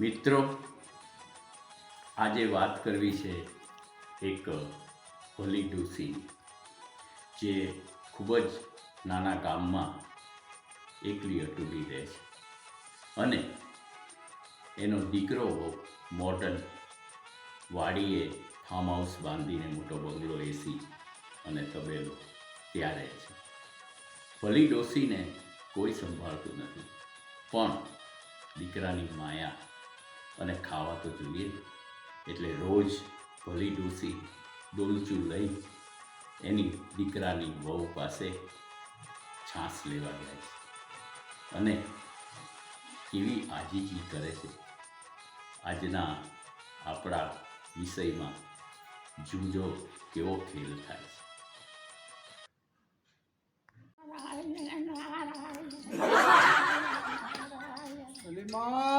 મિત્રો, આજે વાત કરવી છે એક ભલી ડોસી, જે ખૂબ જ નાના ગામમાં એકલી અટૂટી રહે છે. અને એનો દીકરો મોર્ડન વાડીએ ફાર્મ હાઉસ બાંધીને મોટો બંગલો એસી અને તબેલો ત્યાં રહે છે ભલી ડોસીને કોઈ સંભાળતું નથી. પણ દીકરાની માયા અને ખાવા તો જોઈએ. એટલે રોજ ભલી ડોસી ડોલચું લઈ એની દીકરાની વહુ પાસે છાસ લેવા જાય છે. અને કેવી આજીજી કરે છે. આજના આપણા વિષયમાં જુજો કેવો ખેલ થાય છે. કોણ?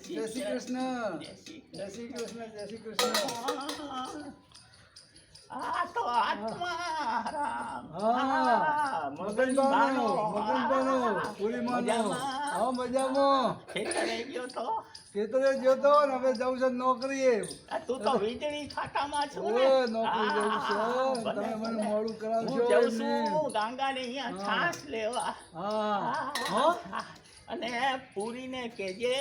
જય શ્રી કૃષ્ણ જય શ્રી કૃષ્ણ જય શ્રી કૃષ્ણ. આ તો આત્મારામ. હા મગનબાનો મગનબાનો હા. પુરીમાનો મજામાં? હા મજામાં ખેતરે ગયો તો ખેતરે જોતો ને હવે જવું છે નોકરીએ તું તો વીજળી ખાતામાં છું ને નોકરી જવું છે તમે મને. મોડું હું કરાવશો જઉં. છું ગાંગાને અહીંયા. છાશ લેવા હા હા અને પૂરીને કેજે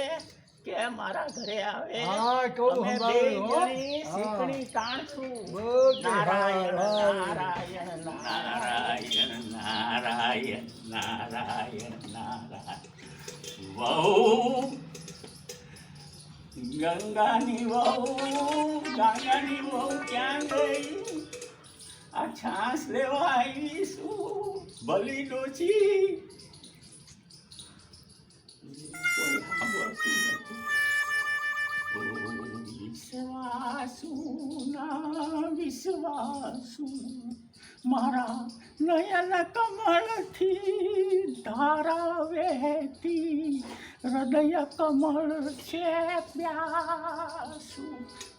કે મારા ઘરે આવે હા, કહું, હા. શીખણી તાણ છું નારાયણ. નારાયણ નારાયણ નારાયણ નારાયણ નારાયણ. વહુ ગંગાની વહુ ગંગાની વહુ ક્યાં ગઈ? આ છાસ લેવા આવી શું ભલી ડોચી. કોઈ સાંભળતું નથી. વિશ્વાસુ મારા નયન કમળથી ધારા વહેતી હૃદય કમળ છે પ્યાસુ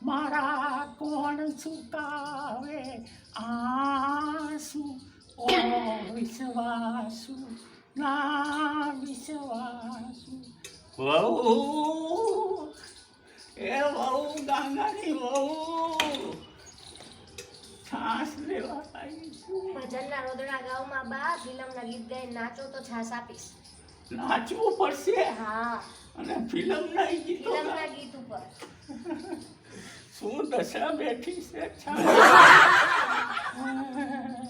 મારા કોણ સુકાવે આસુ? ઓ વિશ્વાસુ ના વિશ્વાસુ. વહુ એ વહુ ગાંગાની વહુ. છાસ લેવા આવી છું. ભજનના રોદડા ગામમાં બા ફિલ્મના ગીત ગાઈ નાચો તો છાસ આપીશ. નાચવું પડશે? હા. અને ફિલ્મના ગીત ફિલ્મના ગીત ઉપર. શું દશા બેઠી છે? છાસ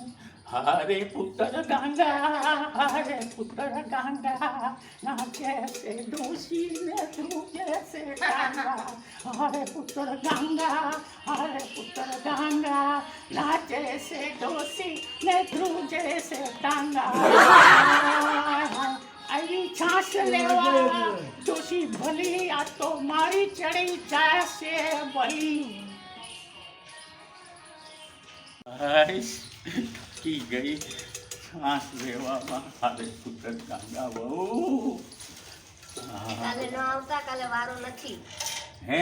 હારે પુત્ર ગાંગા હરે પુત્ર ગાંગા ના કેસે ડોશી ને તું કેસે ગાંગા હરે પુત્ર ગાંગા હરે પુત્ર ગાંગા ના કેસે ડોશી ને તું કેસે ગાંગા આવી છાસ લેવા ડોશી ભલી આ તો મારી ચડી જાશે ભલી કી ગઈ. શ્વાસ લેવામાં હારે સુતર ગાંગા બહુ કાલે ન આવતા કાલે વારો નથી. હે?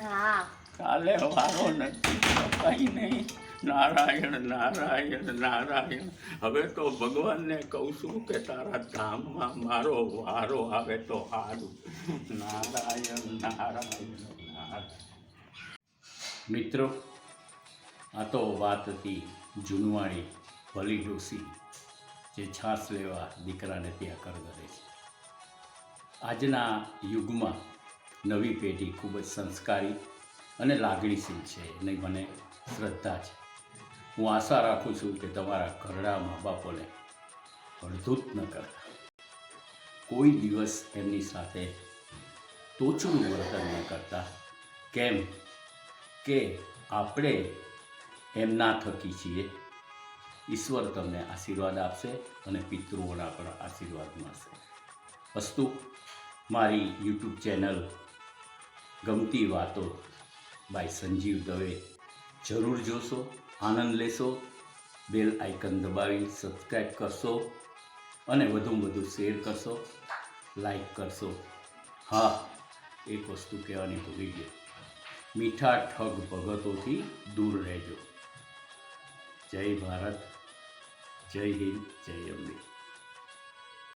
હા. કાલે વારો નથી કઈ નહીં. નારાયણ નારાયણ નારાયણ. હવે તો ભગવાનને કહું છું કે તારા ધામમાં મારો વારો આવે તો સારું નારાયણ નારાયણ નારાયણ. મિત્રો આ તો વાત હતી જૂનવાણી ભલી ડોસી જે છાસ લેવા દીકરાને ત્યાં કરગરે છે. આજના યુગમાં નવી પેઢી ખૂબ જ સંસ્કારી અને લાગણીશીલ છે એની મને શ્રદ્ધા છે. હું આશા રાખું છું કે તમારા ઘરડા મા બાપોને અડધૂત ન કરતા. કોઈ દિવસ એમની સાથે તોછડું વર્તન ન કરતા. કેમ કે આપણે એમના થકી છીએ. ઈશ્વર તમને આશીર્વાદ આપશે અને પિતૃઓના પણ આશીર્વાદ મળશે. વસ્તુ મારી યુટ્યુબ ચેનલ ગમતી વાતો બાય સંજીવ દવે. જરૂર જોશો, આનંદ લેશો, બેલ આઇકન દબાવી સબસ્ક્રાઈબ કરશો અને વધુમાં વધુ શેર કરશો લાઈક કરશો. હા, એક વસ્તુ કહેવાની ભૂલી ગયો. મીઠા ઠગ ભગતોથી દૂર રહેજો. જય ભારત જય હિન્દ જય અંબે